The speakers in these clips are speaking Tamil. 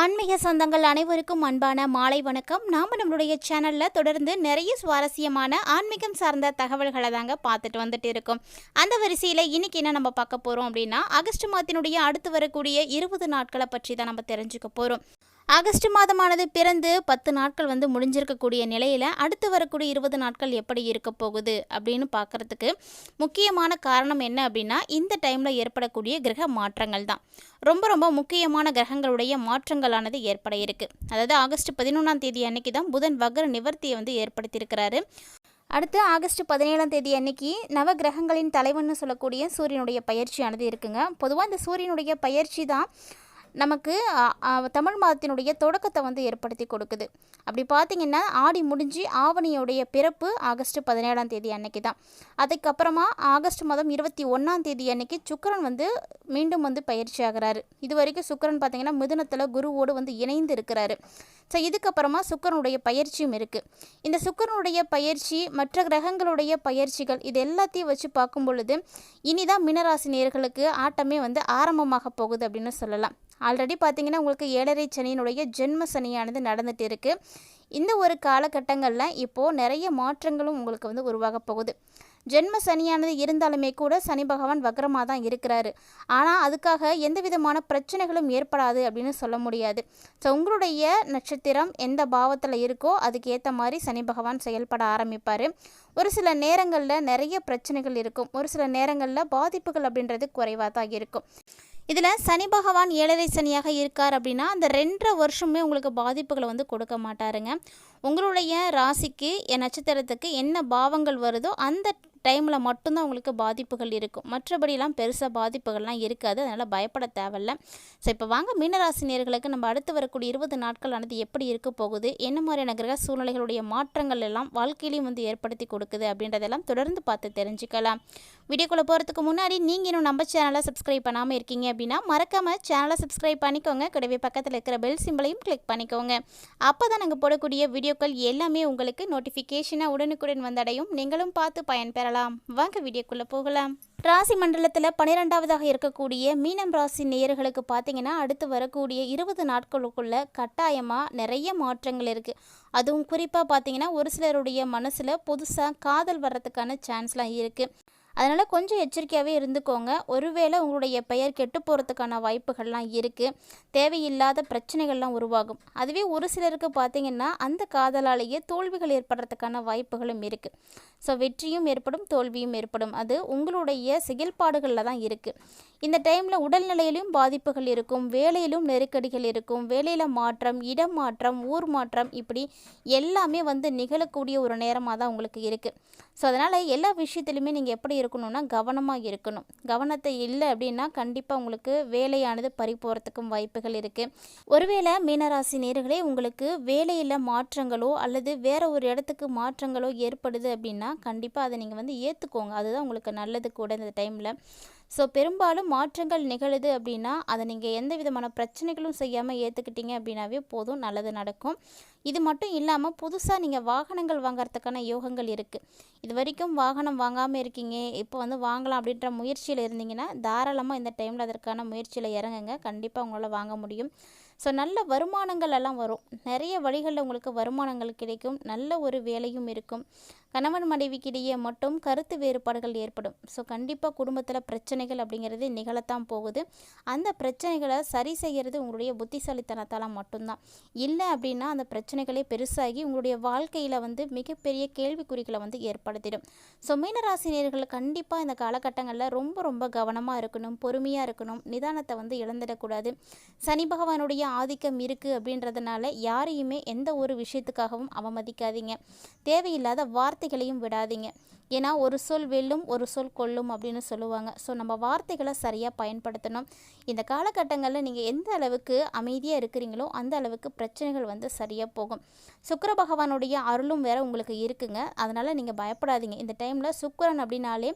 ஆன்மீக சொந்தங்கள் அனைவருக்கும் அன்பான மாலை வணக்கம். நாம் நம்மளுடைய சேனலில் தொடர்ந்து நிறைய சுவாரஸ்யமான ஆன்மீகம் சார்ந்த தகவல்களை தாங்க பார்த்துட்டு வந்துட்டு இருக்கோம். அந்த வரிசையில் இன்னைக்கு என்ன நம்ம பார்க்க போகிறோம் அப்படின்னா ஆகஸ்ட் மாதத்தினுடைய அடுத்து வரக்கூடிய இருபது நாட்களை பற்றி தான் நம்ம தெரிஞ்சுக்க போகிறோம் ஆகஸ்ட் மாதமானது பிறந்து பத்து நாட்கள் வந்து முடிஞ்சிருக்கக்கூடிய நிலையில் அடுத்து வரக்கூடிய இருபது நாட்கள் எப்படி இருக்க போகுது அப்படின்னு பார்க்குறதுக்கு முக்கியமான காரணம் என்ன அப்படின்னா இந்த டைமில் ஏற்படக்கூடிய கிரக மாற்றங்கள் தான். ரொம்ப ரொம்ப முக்கியமான கிரகங்களுடைய மாற்றங்களானது ஏற்பட இருக்குது அதாவது ஆகஸ்ட் பதினொன்றாம் தேதி அன்னைக்கு தான் புதன் வகர நிவர்த்தியை வந்து ஏற்படுத்தியிருக்கிறாரு. அடுத்து ஆகஸ்ட் பதினேழாம் தேதி அன்னைக்கு நவ கிரகங்களின் தலைவன்னு சொல்லக்கூடிய சூரியனுடைய பயிற்சியானது இருக்குங்க. பொதுவாக இந்த சூரியனுடைய பயிற்சி தான் நமக்கு தமிழ் மாதத்தினுடைய தொடக்கத்தை வந்து ஏற்படுத்தி கொடுக்குது. அப்படி பார்த்திங்கன்னா ஆடி முடிஞ்சு ஆவணியுடைய பிறப்பு ஆகஸ்ட் பதினேழாம் தேதி அன்னைக்கு தான். அதுக்கப்புறமா ஆகஸ்ட் மாதம் இருபத்தி ஒன்றாம் தேதி அன்னைக்கு சுக்கரன் வந்து மீண்டும் வந்து பயிற்சி ஆகிறாரு. இது வரைக்கும் சுக்கிரன் பார்த்திங்கன்னா மிதுனத்தில் குருவோடு வந்து இணைந்து இருக்கிறாரு. ஸோ இதுக்கப்புறமா சுக்கரனுடைய பயிற்சியும் இருக்குது இந்த சுக்கரனுடைய பயிற்சி மற்ற கிரகங்களுடைய பயிற்சிகள் இது எல்லாத்தையும் வச்சு பார்க்கும் பொழுது இனிதான் மீனராசி நேர்களுக்கு ஆட்டமே வந்து ஆரம்பமாக போகுது அப்படின்னு சொல்லலாம். ஆல்ரெடி பார்த்தீங்கன்னா உங்களுக்கு ஏழரை சனியினுடைய ஜென்ம சனியானது நடந்துகிட்டு இருக்குது இந்த ஒரு காலகட்டங்களில் இப்போது நிறைய மாற்றங்களும் உங்களுக்கு வந்து உருவாக போகுது. ஜென்ம சனியானது இருந்தாலுமே கூட சனி பகவான் வக்ரமாக தான் இருக்கிறாரு. ஆனால் அதுக்காக எந்த விதமான பிரச்சனைகளும் ஏற்படாது அப்படின்னு சொல்ல முடியாது. ஸோ உங்களுடைய நட்சத்திரம் எந்த பாவத்தில் இருக்கோ அதுக்கு ஏற்ற மாதிரி சனி பகவான் செயல்பட ஆரம்பிப்பார். ஒரு சில நேரங்களில் நிறைய பிரச்சனைகள் இருக்கும். ஒரு சில நேரங்களில் பாதிப்புகள் அப்படின்றது குறைவாக தான் இருக்கும். இதில் சனி பகவான் ஏழரை சனியாக இருக்கார் அப்படின்னா அந்த ரெண்டரை வருஷமே உங்களுக்கு பாதிப்புகளை வந்து கொடுக்க மாட்டாருங்க. உங்களுடைய ராசிக்கு என் நட்சத்திரத்துக்கு என்ன பாவங்கள் வருதோ அந்த டைமில் மட்டும்தான் உங்களுக்கு பாதிப்புகள் இருக்கும். மற்றபடிலாம் பெருசாக பாதிப்புகள்லாம் இருக்காது. அதனால் பயப்பட தேவையில்ல. ஸோ இப்போ வாங்க. மீனராசினியர்களுக்கு நம்ம அடுத்து வரக்கூடிய இருபது நாட்கள் ஆனது எப்படி இருக்க போகுது? என்ன மாதிரியான கிரக சூழ்நிலைகளுடைய மாற்றங்கள் எல்லாம் வாழ்க்கையிலையும் வந்து ஏற்படுத்தி கொடுக்குது அப்படின்றதெல்லாம் தொடர்ந்து பார்த்து தெரிஞ்சுக்கலாம். வீடியோக்குள்ளே போகிறதுக்கு முன்னாடி நீங்கள் இன்னும் நம்ம சேனலை சப்ஸ்கிரைப் பண்ணாமல் இருக்கீங்க அப்படின்னா மறக்காமல் சேனலை சப்ஸ்கிரைப் பண்ணிக்கோங்க. கூடவே பக்கத்தில் இருக்கிற பெல் சிம்பிளையும் கிளிக் பண்ணிக்கோங்க. அப்போ தான் நாங்கள் போடக்கூடிய வீடியோக்கள் எல்லாமே உங்களுக்கு நோட்டிஃபிகேஷனாக உடனுக்குடன் வந்தடையும். நீங்களும் பார்த்து பயன்பெறலாம். வாங்க வீடியோக்குள்ளே போகலாம். ராசி மண்டலத்தில் பன்னிரெண்டாவதாக இருக்கக்கூடிய மீனம் ராசி நேயர்களுக்கு பார்த்தீங்கன்னா அடுத்து வரக்கூடிய இருபது நாட்களுக்குள்ள கட்டாயமாக நிறைய மாற்றங்கள் இருக்குது அதுவும் குறிப்பாக பார்த்தீங்கன்னா ஒரு சிலருடைய மனசில் புதுசாக காதல் வர்றதுக்கான சான்ஸ்லாம் இருக்குது அதனால் கொஞ்சம் எச்சரிக்கையாகவே இருந்துக்கோங்க. ஒருவேளை உங்களுடைய பெயர் கெட்டு போகிறதுக்கான வாய்ப்புகள்லாம் இருக்குது தேவையில்லாத பிரச்சனைகள்லாம் உருவாகும். அதுவே ஒரு சிலருக்கு பார்த்தீங்கன்னா அந்த காதலாலேயே தோல்விகள் ஏற்படுறதுக்கான வாய்ப்புகளும் இருக்குது ஸோ வெற்றியும் ஏற்படும் தோல்வியும் ஏற்படும். அது உங்களுடைய செயல்பாடுகளில் தான் இருக்குது இந்த டைமில் உடல்நிலையிலும் பாதிப்புகள் இருக்கும் வேலையிலும் நெருக்கடிகள் இருக்கும் வேலையில் மாற்றம் இடம் மாற்றம் ஊர் மாற்றம் இப்படி எல்லாமே வந்து நிகழக்கூடிய ஒரு நேரமாக தான் உங்களுக்கு இருக்குது ஸோ அதனால் எல்லா விஷயத்துலையுமே நீங்கள் எப்படி இருக்கணும்னா கவனமாக இருக்கணும். கவனத்தை இல்லை அப்படின்னா கண்டிப்பாக உங்களுக்கு வேலையானது பறி போகிறதுக்கும் வாய்ப்புகள் இருக்குது ஒருவேளை மீனராசி நேர்களே உங்களுக்கு வேலையில் மாற்றங்களோ அல்லது வேறு ஒரு இடத்துக்கு மாற்றங்களோ ஏற்படுது அப்படின்னா கண்டிப்பாக அதை நீங்கள் வந்து ஏற்றுக்கோங்க அதுதான் உங்களுக்கு நல்லது கூட இந்த டைமில் ஸோ பெரும்பாலும் மாற்றங்கள் நிகழுது அப்படின்னா அதை நீங்கள் எந்த விதமான பிரச்சனைகளும் செய்யாமல் ஏற்றுக்கிட்டீங்க அப்படின்னாவே போதும் நல்லது நடக்கும். இது மட்டும் இல்லாமல் புதுசாக நீங்கள் வாகனங்கள் வாங்குறதுக்கான யோகங்கள் இருக்குது இது வரைக்கும் வாகனம் வாங்காமல் இருக்கீங்க இப்போ வந்து வாங்கலாம் அப்படின்ற முயற்சியில் இருந்தீங்கன்னா தாராளமாக இந்த டைமில் அதற்கான முயற்சியில் இறங்குங்க. கண்டிப்பாக உங்களால் வாங்க முடியும். ஸோ நல்ல வருமானங்கள் எல்லாம் வரும். நிறைய வழிகளில் உங்களுக்கு வருமானங்கள் கிடைக்கும். நல்ல ஒரு வேலையும் இருக்கும். கணவன் மனைவிக்கிடையே மட்டும் கருத்து வேறுபாடுகள் ஏற்படும். ஸோ கண்டிப்பாக குடும்பத்தில் பிரச்சனைகள் அப்படிங்கிறது நிகழத்தான் போகுது. அந்த பிரச்சனைகளை சரி செய்கிறது உங்களுடைய புத்திசாலித்தனத்தால் மட்டும்தான். இல்லை அப்படின்னா அந்த பிரச்சனைகளே பெருசாகி உங்களுடைய வாழ்க்கையில் வந்து மிகப்பெரிய கேள்விக்குறிகளை வந்து ஏற்படுத்திடும். ஸோ மீனராசினியர்கள் கண்டிப்பாக இந்த காலகட்டங்களில் ரொம்ப ரொம்ப கவனமாக இருக்கணும் பொறுமையாக இருக்கணும். நிதானத்தை வந்து இழந்துடக்கூடாது. சனி பகவானுடைய ஆதிக்கம் இருக்குது அப்படின்றதுனால யாரையுமே எந்த ஒரு விஷயத்துக்காகவும் அவமதிக்காதீங்க. தேவையில்லாத வார்த்தைகளையும் விடாதீங்க. ஏன்னா ஒரு சொல் வெல்லும் ஒரு சொல் கொல்லும் அப்படின்னு சொல்லுவாங்க. ஸோ நம்ம வார்த்தைகளை சரியாக பயன்படுத்தணும். இந்த காலகட்டங்களில் நீங்கள் எந்த அளவுக்கு அமைதியாக இருக்கிறீங்களோ அந்த அளவுக்கு பிரச்சனைகள் வந்து சரியாக போகும். சுக்கர பகவானுடைய அருளும் வேற உங்களுக்கு இருக்குங்க. அதனால் நீங்கள் பயப்படாதீங்க. இந்த டைமில் சுக்கரன் அப்படின்னாலே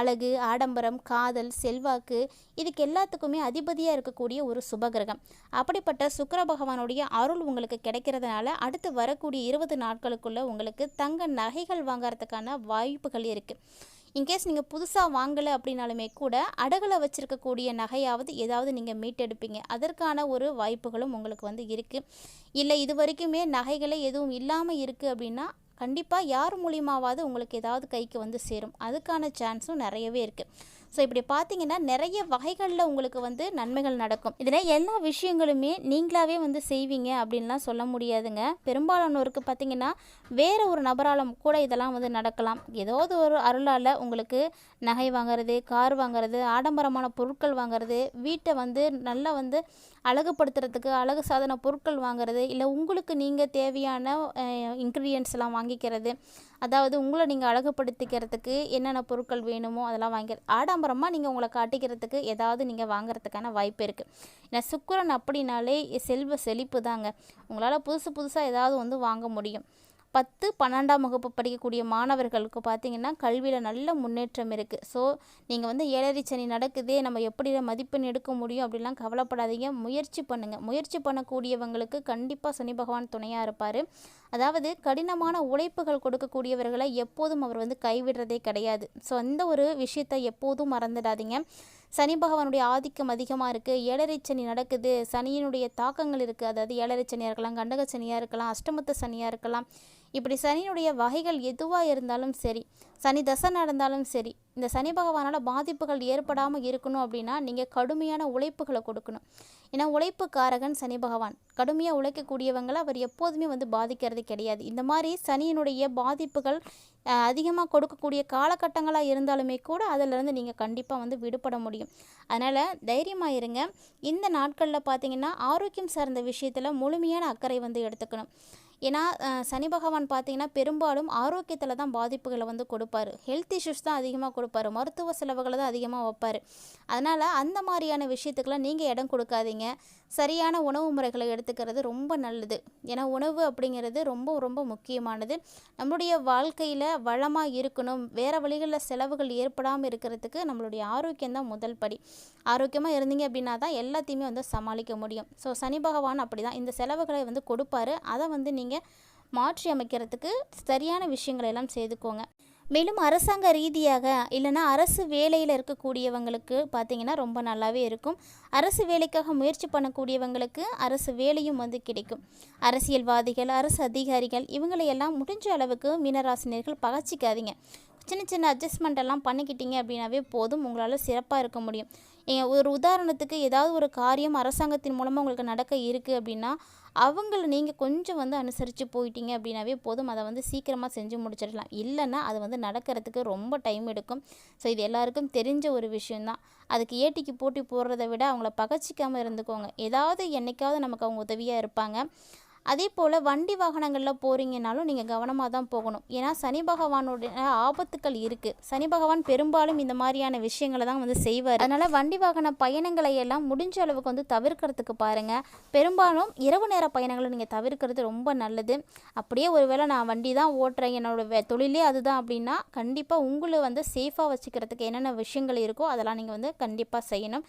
அழகு ஆடம்பரம் காதல் செல்வாக்கு இதுக்கு எல்லாத்துக்குமே அதிபதியாக இருக்கக்கூடிய ஒரு சுபகிரகம். அப்படிப்பட்ட சுக்கர பகவானுடைய அருள் உங்களுக்கு கிடைக்கிறதுனால அடுத்து வரக்கூடிய இருபது நாட்களுக்குள்ளே உங்களுக்கு தங்க நகைகள் வாங்குறதுக்கான வாய்ப்புகள் இருக்குது இன்கேஸ் நீங்கள் புதுசாக வாங்கலை அப்படின்னாலுமே கூட அடகுல வச்சுருக்கக்கூடிய நகையாவது ஏதாவது நீங்கள் மீட்டெடுப்பீங்க. அதற்கான ஒரு வாய்ப்புகளும் உங்களுக்கு வந்து இருக்குது இல்லை இது வரைக்குமே நகைகளே எதுவும் இல்லாமல் இருக்குது அப்படின்னா கண்டிப்பாக யார் மூலியமாவது உங்களுக்கு ஏதாவது கைக்கு வந்து சேரும். அதுக்கான சான்ஸும் நிறையவே இருக்குது ஸோ இப்படி பார்த்தீங்கன்னா நிறைய வகைகளில் உங்களுக்கு வந்து நன்மைகள் நடக்கும். இதில் எல்லா விஷயங்களுமே நீங்களாவே வந்து செய்வீங்க அப்படின்லாம் சொல்ல முடியாதுங்க. பெரும்பாலானோருக்கு பார்த்தீங்கன்னா வேறு ஒரு நபரால் கூட இதெல்லாம் வந்து நடக்கலாம். ஏதாவது ஒரு அருளால் உங்களுக்கு நகை வாங்குறது கார் வாங்குறது ஆடம்பரமான பொருட்கள் வாங்குறது வீட்டை வந்து நல்லா வந்து அழகுபடுத்துறதுக்கு அழகு சாதன பொருட்கள் வாங்குறது இல்லை உங்களுக்கு நீங்கள் தேவையான இன்க்ரீடியன்ஸ் எல்லாம் வாங்கிக்கிறது அதாவது உங்களை நீங்கள் அழகுபடுத்திக்கிறதுக்கு என்னென்ன பொருட்கள் வேணுமோ அதெல்லாம் வாங்கி ஆடம்பரமாக நீங்கள் உங்களை காட்டிக்கிறதுக்கு ஏதாவது நீங்கள் வாங்குறதுக்கான வாய்ப்பு இருக்குது ஏன்னா சுக்கரன் அப்படின்னாலே செல்வ செழிப்பு தாங்க. உங்களால் புதுசு புதுசாக ஏதாவது வந்து வாங்க முடியும். பத்து பன்னெண்டாம் வகுப்பு படிக்கக்கூடிய மாணவர்களுக்கு பார்த்தீங்கன்னா கல்வியில் நல்ல முன்னேற்றம் இருக்குது ஸோ நீங்கள் வந்து ஏழரை சனி நடக்குதே நம்ம எப்படி மதிப்பெண் எடுக்க முடியும் அப்படிலாம் கவலைப்படாதீங்க. முயற்சி பண்ணுங்கள் முயற்சி பண்ணக்கூடியவங்களுக்கு கண்டிப்பாக சனி பகவான் துணையாக இருப்பார். அதாவது கடினமான உழைப்புகள் கொடுக்கக்கூடியவர்களை எப்போதும் அவர் வந்து கைவிடுறதே கிடையாது. ஸோ அந்த ஒரு விஷயத்தை எப்போதும் மறந்துடாதீங்க. சனி பகவானுடைய ஆதிக்கம் அதிகமாக இருக்குது ஏழரை சனி நடக்குது. சனியினுடைய தாக்கங்கள் இருக்குது அதாவது ஏழரை சனியாக இருக்கலாம் கண்டக சனியாக இருக்கலாம் அஷ்டமத்த சனியாக இருக்கலாம். இப்படி சனியினுடைய வகைகள் எதுவாக இருந்தாலும் சரி சனி தசை நடந்தாலும் சரி இந்த சனி பகவானால் பாதிப்புகள் ஏற்படாமல் இருக்கணும் அப்படின்னா நீங்கள் கடுமையான உழைப்புகளை கொடுக்கணும். ஏன்னா உழைப்பு காரகன் சனி பகவான். கடுமையாக உழைக்கக்கூடியவங்களை அவர் எப்போதுமே வந்து பாதிக்கிறது கிடையாது. இந்த மாதிரி சனியினுடைய பாதிப்புகள் அதிகமாக கொடுக்கக்கூடிய காலகட்டங்களாக இருந்தாலுமே கூட அதிலிருந்து நீங்கள் கண்டிப்பாக வந்து விடுபட முடியும். அதனால் தைரியமாக இருங்க. இந்த நாட்களில் பார்த்தீங்கன்னா ஆரோக்கியம் சார்ந்த விஷயத்தில் முழுமையான அக்கறை வந்து எடுத்துக்கணும். ஏன்னா சனி பகவான் பார்த்தீங்கன்னா பெரும்பாலும் ஆரோக்கியத்தில் தான் பாதிப்புகளை வந்து கொடுப்பாரு. ஹெல்த் இஷ்யூஸ் தான் அதிகமாக கொடுப்பாரு. மருத்துவ செலவுகளை தான் அதிகமாக வைப்பார். அதனால் அந்த மாதிரியான விஷயத்துக்கெல்லாம் நீங்கள் இடம் கொடுக்காதீங்க. சரியான உணவு முறைகளை எடுத்துக்கிறது ரொம்ப நல்லது. ஏன்னா உணவு அப்படிங்கிறது ரொம்ப ரொம்ப முக்கியமானது. நம்மளுடைய வாழ்க்கையில் வளமாக இருக்கணும். வேறு வழிகளில் செலவுகள் ஏற்படாமல் இருக்கிறதுக்கு நம்மளுடைய ஆரோக்கியம் தான் முதல் படி. ஆரோக்கியமாக இருந்தீங்க அப்படின்னா தான் எல்லாத்தையுமே வந்து சமாளிக்க முடியும். ஸோ சனி பகவான் அப்படி தான் இந்த செலவுகளை வந்து கொடுப்பாரு. அதை வந்து நீங்கள் மாற்றி அமைக்கிறதுக்கு சரியான விஷயங்களை எல்லாம் செய்துக்கோங்க. மேலும் அரசாங்க ரீதியாக இல்லைனா அரசு வேலையில் இருக்கக்கூடியவங்களுக்கு பார்த்திங்கன்னா ரொம்ப நல்லாவே இருக்கும். அரசு வேலைக்காக முயற்சி பண்ணக்கூடியவங்களுக்கு அரசு வேலையும் வந்து கிடைக்கும். அரசியல்வாதிகள் அரசு அதிகாரிகள் இவங்களையெல்லாம் முடிஞ்ச அளவுக்கு மீனராசினியர்கள் பகச்சிக்காதீங்க. சின்ன சின்ன அட்ஜஸ்ட்மெண்ட் எல்லாம் பண்ணிக்கிட்டீங்க அப்படின்னாவே போதும். உங்களால் சிறப்பாக இருக்க முடியும். ஒரு உதாரணத்துக்கு ஏதாவது ஒரு காரியம் அரசாங்கத்தின் மூலமாக உங்களுக்கு நடக்க இருக்குது அப்படின்னா அவங்கள நீங்கள் கொஞ்சம் வந்து அனுசரித்து போயிட்டீங்க அப்படின்னாவே போதும். அதை வந்து சீக்கிரமாக செஞ்சு முடிச்சிடலாம். இல்லைன்னா அது வந்து நடக்கிறதுக்கு ரொம்ப டைம் எடுக்கும். ஸோ இது எல்லாருக்கும் தெரிஞ்ச ஒரு விஷயந்தான் அதுக்கு ஏட்டிக்கு போட்டி போடுறத விட அவங்கள பகச்சிக்காமல் இருந்துக்கோங்க. ஏதாவது என்றைக்காவது நமக்கு அவங்க உதவியாக இருப்பாங்க. அதே போல் வண்டி வாகனங்களில் போகிறீங்கனாலும் நீங்கள் கவனமாக தான் போகணும். ஏன்னா சனி பகவானுடைய ஆபத்துக்கள் இருக்குது சனி பகவான் பெரும்பாலும் இந்த மாதிரியான விஷயங்களை தான் வந்து செய்வார். அதனால் வண்டி வாகன பயணங்களை எல்லாம் முடிஞ்ச அளவுக்கு வந்து தவிர்க்கிறதுக்கு பாருங்கள் பெரும்பாலும் இரவு நேர பயணங்களை நீங்கள் தவிர்க்கிறது ரொம்ப நல்லது. அப்படியே ஒருவேளை நான் வண்டி தான் ஓட்டுறேன் என்னோடய தொழிலே அதுதான் அப்படின்னா கண்டிப்பாக உங்களை வந்து சேஃபாக வச்சுக்கிறதுக்கு என்னென்ன விஷயங்கள் இருக்கோ அதெல்லாம் நீங்கள் வந்து கண்டிப்பாக செய்யணும்.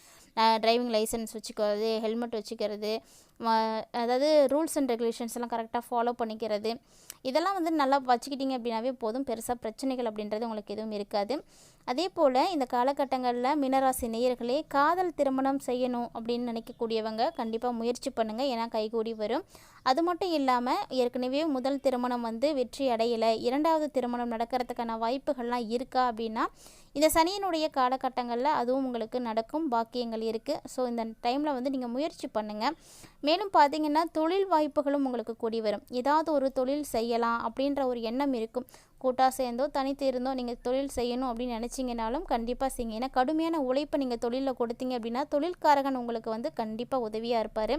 டிரைவிங் லைசன்ஸ் வச்சுக்கிறது ஹெல்மெட் வச்சுக்கிறது அதாவது ரூல்ஸ் அண்ட் ரெகுலேஷன்ஸ் எல்லாம் கரெக்டாக ஃபாலோ பண்ணிக்கிறது. இதெல்லாம் வந்து நல்லா வச்சுக்கிட்டிங்க அப்படின்னாவே போதும். பெருசாக பிரச்சனைகள் அப்படின்றது உங்களுக்கு எதுவும் இருக்காது. அதே போல் இந்த காலகட்டங்களில் மினராசி நேயர்களே காதல் திருமணம் செய்யணும் அப்படின்னு நினைக்கக்கூடியவங்க கண்டிப்பாக முயற்சி பண்ணுங்கள் ஏன்னா கைகூடி வரும். அது மட்டும் இல்லாமல் ஏற்கனவே முதல் திருமணம் வந்து வெற்றி அடையலை இரண்டாவது திருமணம் நடக்கிறதுக்கான வாய்ப்புகள்லாம் இருக்கா அப்படின்னா இந்த சனியினுடைய காலகட்டங்களில் அதுவும் உங்களுக்கு நடக்கும் பாக்கியங்கள் இருக்குது ஸோ இந்த டைமில் வந்து நீங்கள் முயற்சி பண்ணுங்கள் மேலும் பார்த்தீங்கன்னா தொழில் வாய்ப்புகளும் உங்களுக்கு கூடி வரும். ஏதாவது ஒரு தொழில் செய்யலாம் அப்படின்ற ஒரு எண்ணம் இருக்கும். கூட்டாக சேர்ந்தோ தனித்து இருந்தோ நீங்கள் தொழில் செய்யணும் அப்படின்னு நினச்சிங்கனாலும் கண்டிப்பாக செய்யுங்க. ஏன்னா கடுமையான உழைப்பை நீங்கள் தொழிலில் கொடுத்தீங்க அப்படின்னா தொழில்காரகன் உங்களுக்கு வந்து கண்டிப்பாக உதவியாக இருப்பார்.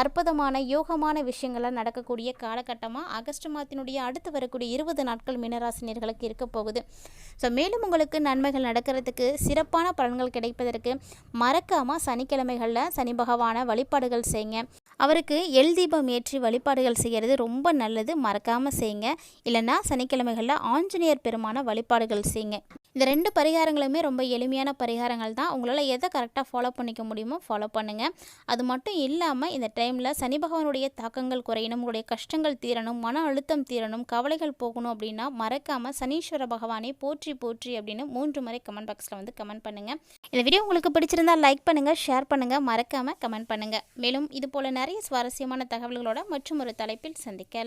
அற்புதமான யோகமான விஷயங்கள்லாம் நடக்கக்கூடிய காலகட்டமாக ஆகஸ்ட் மாதத்தினுடைய அடுத்து வரக்கூடிய இருபது நாட்கள் மீனராசினியர்களுக்கு இருக்க போகுது. ஸோ மேலும் உங்களுக்கு நன்மைகள் நடக்கிறதுக்கு சிறப்பான பலன்கள் கிடைப்பதற்கு மறக்காமல் சனிக்கிழமைகளில் சனி பகவான வழிபாடுகள் செய்யுங்க அவருக்கு எல் தீபம் ஏற்றி வழிபாடுகள் செய்கிறது ரொம்ப நல்லது. மறக்காமல் செய்யுங்க இல்லைன்னா சனிக்கிழமைகளில் ஆஞ்சநேயர் பெருமான வழிபாடுகள் செய்யுங்க இந்த ரெண்டு பரிகாரங்களுமே ரொம்ப எளிமையான பரிகாரங்கள் தான். உங்களால் எதை கரெக்டாக ஃபாலோ பண்ணிக்க முடியுமோ ஃபாலோ பண்ணுங்கள் அது மட்டும் இல்லாமல் இந்த டைமில் சனி பகவானுடைய தாக்கங்கள் குறையணும் உங்களுடைய கஷ்டங்கள் தீரணும் மன அழுத்தம் தீரணும் கவலைகள் போகணும் அப்படின்னா மறக்காமல் சனீஸ்வர பகவானை போற்றி போற்றி அப்படின்னு மூன்று முறை கமெண்ட் பாக்ஸில் வந்து கமெண்ட் பண்ணுங்கள் இந்த வீடியோ உங்களுக்கு பிடிச்சிருந்தா லைக் பண்ணுங்கள் ஷேர் பண்ணுங்கள் மறக்காமல் கமெண்ட் பண்ணுங்கள் மேலும் இது போல் நிறைய சுவாரஸ்யமான தகவல்களோட மற்றும் ஒரு தலைப்பில் சந்திக்க